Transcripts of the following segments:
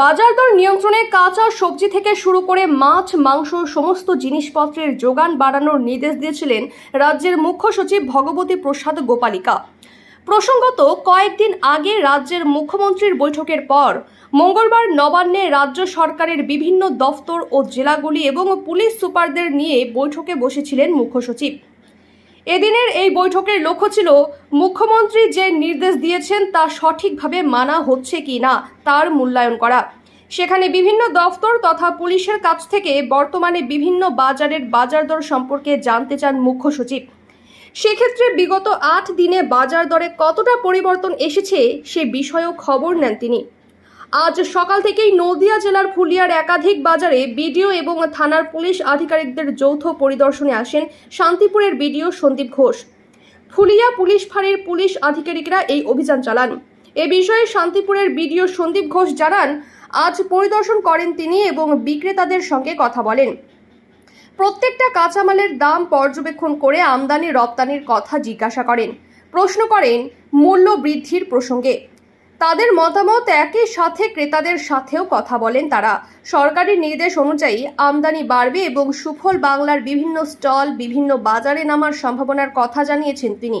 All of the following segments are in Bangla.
বাজার দর নিয়ন্ত্রণে কাঁচা সবজি থেকে শুরু করে মাছ, মাংস, সমস্ত জিনিসপত্রের যোগান বাড়ানোর নির্দেশ দিয়েছিলেন রাজ্যের মুখ্য সচিব ভগবতী প্রসাদ গোপালিকা। প্রসঙ্গত, কয়েকদিন আগে রাজ্যের মুখ্যমন্ত্রীর বৈঠকের পর মঙ্গলবার নবান্নে রাজ্য সরকারের বিভিন্ন দফতর ও জেলাগুলি এবং পুলিশ সুপারদের নিয়ে বৈঠকে বসেছিলেন মুখ্য সচিব। এদিনের এই বৈঠকের লক্ষ্য ছিল মুখ্যমন্ত্রী যে নির্দেশ দিয়েছেন তা সঠিকভাবে মানা হচ্ছে কি না তার মূল্যায়ন করা। সেখানে বিভিন্ন দফতর তথা পুলিশের কাছ থেকে বর্তমানে বিভিন্ন বাজারের বাজার দর সম্পর্কে জানতে চান মুখ্য সচিব। সেক্ষেত্রে বিগত আট দিনে বাজার দরে কতটা পরিবর্তন এসেছে সে বিষয়েও খবর নেন তিনি। আজ সকাল থেকেই নদিয়া জেলার ফুলিয়ার একাধিক বাজারে বিডিও এবং থানার পুলিশ আধিকারিকদের যৌথ পরিদর্শনে আসেন শান্তিপুরের বিডিও সন্দীপ ঘোষ। ফুলিয়া পুলিশ ফাঁড়ির পুলিশ আধিকারিকরা এই অভিযান চালান। এ বিষয়ে শান্তিপুরের বিডিও সন্দীপ ঘোষ জানান, আজ পরিদর্শন করেন তিনি এবং বিক্রেতাদের সঙ্গে কথা বলেন। প্রত্যেকটা কাঁচামালের দাম পর্যবেক্ষণ করে আমদানি রপ্তানির কথা জিজ্ঞাসা করেন। প্রশ্ন করেন, মূল্য বৃদ্ধির প্রসঙ্গে। তাদের মতামত একই সাথে ক্রেতাদের সাথেও কথা বলেন তারা। সরকারি নির্দেশ অনুযায়ী আমদানি বাড়বে এবং সুফল বাংলার বিভিন্ন স্টল, বিভিন্ন বাজারে নামার সম্ভাবনার কথা জানিয়েছেন তিনি।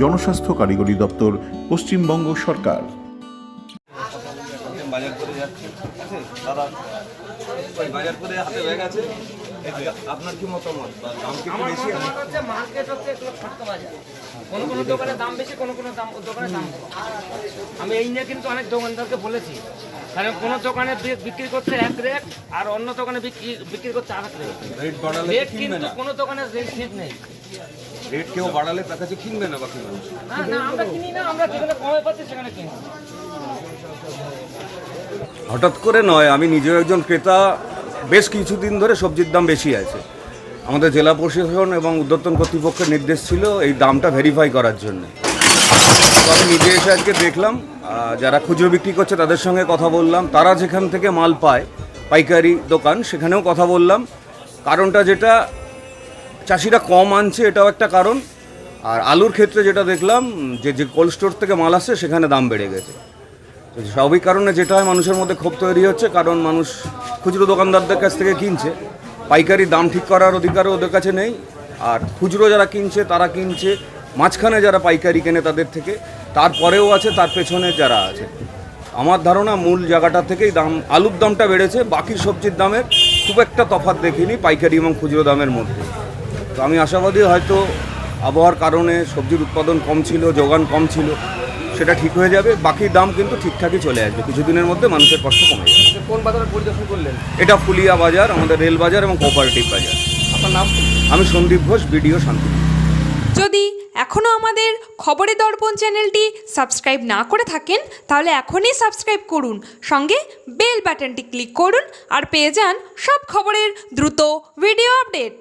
জনস্বাস্থ্য কারিগরি দপ্তর পশ্চিমবঙ্গ সরকার। বাজার করে হাতে ব্যাগ আছে। আপনার কি মতামত? বা দাম কি বেশি আমার হচ্ছে মার্কেট হচ্ছে একটু ফাটকা বাজার। কোনো কোনো দোকানে দাম বেশি কোনো কোনো দাম দোকানে দাম আমি এই নিয়ে কিন্তু অনেক দোকানদারকে বলেছি। কারণ কোনো দোকানে বিক্রি করছে এক রেট আর অন্য দোকানে বিক্রি বিক্রি করছে আর এক রেট রেট কিন্তু কোনো দোকানে রেট ঠিক নেই। রেট কেউ বাড়ালে তার কাছে কিনবে না বাকি মানুষ না না আমরা কিনি না আমরা যেখানে কমে পাচ্ছি সেখানে কিনি। হঠাৎ করে নয় আমি নিজেও একজন ক্রেতা বেশ কিছুদিন ধরে সবজির দাম বেশি আছে। আমাদের জেলা প্রশাসন এবং উদ্যোতন কর্তৃপক্ষের নির্দেশ ছিল এই দামটা ভেরিফাই করার জন্য। আমি নিজে এসে আজকে দেখলাম যারা খুচরো বিক্রি করছে তাদের সঙ্গে কথা বললাম, তারা যেখান থেকে মাল পায়, পাইকারি দোকান, সেখানেও কথা বললাম। কারণটা যেটা, চাষিরা কম আনছে এটাও একটা কারণ। আর আলুর ক্ষেত্রে যেটা দেখলাম, যে যে কোল্ড স্টোর থেকে মাল আসছে, সেখানে দাম বেড়ে গেছে। স্বাভাবিক কারণে যেটা হয়, মানুষের মধ্যে ক্ষোভ তৈরি হচ্ছে, কারণ মানুষ খুচরো দোকানদারদের কাছ থেকে কিনছে। পাইকারি দাম ঠিক করার অধিকারও ওদের কাছে নেই। আর খুচরো যারা কিনছে, তারা কিনছে মাঝখানে যারা পাইকারি কেনে তাদের থেকে, তারপরেও আছে, তার পেছনে যারা আছে। আমার ধারণা মূল জায়গাটা থেকেই দাম, আলুর দামটা বেড়েছে, বাকি সবজির দামের খুব একটা তফাৎ দেখিনি পাইকারি এবং খুচরো দামের মধ্যে। তো আমি আশাবাদী হয়তো আবহাওয়ার কারণে সবজির উৎপাদন কম ছিল, যোগান কম ছিল। সেটা ঠিক হয়ে যাবে বাকি দাম কিন্তু ঠিকঠাকই চলে আসবে। কিছুদিনের মধ্যে মানুষের কষ্ট কমে যাবে। কোন বাজারে পরিদর্শন করলেন? এটা ফুলিয়া বাজার আমাদের রেল বাজার এবং কোঅপারেটিভ বাজার। আপনার নাম আমি সন্দীপ ঘোষ বিডিও শান্তি। যদি এখনও আমাদের খবরের দর্পণ চ্যানেলটি সাবস্ক্রাইব না করে থাকেন তাহলে এখনই সাবস্ক্রাইব করুন। সঙ্গে বেল বাটনটি ক্লিক করুন আর পেয়ে যান সব খবরের দ্রুত ভিডিও আপডেট।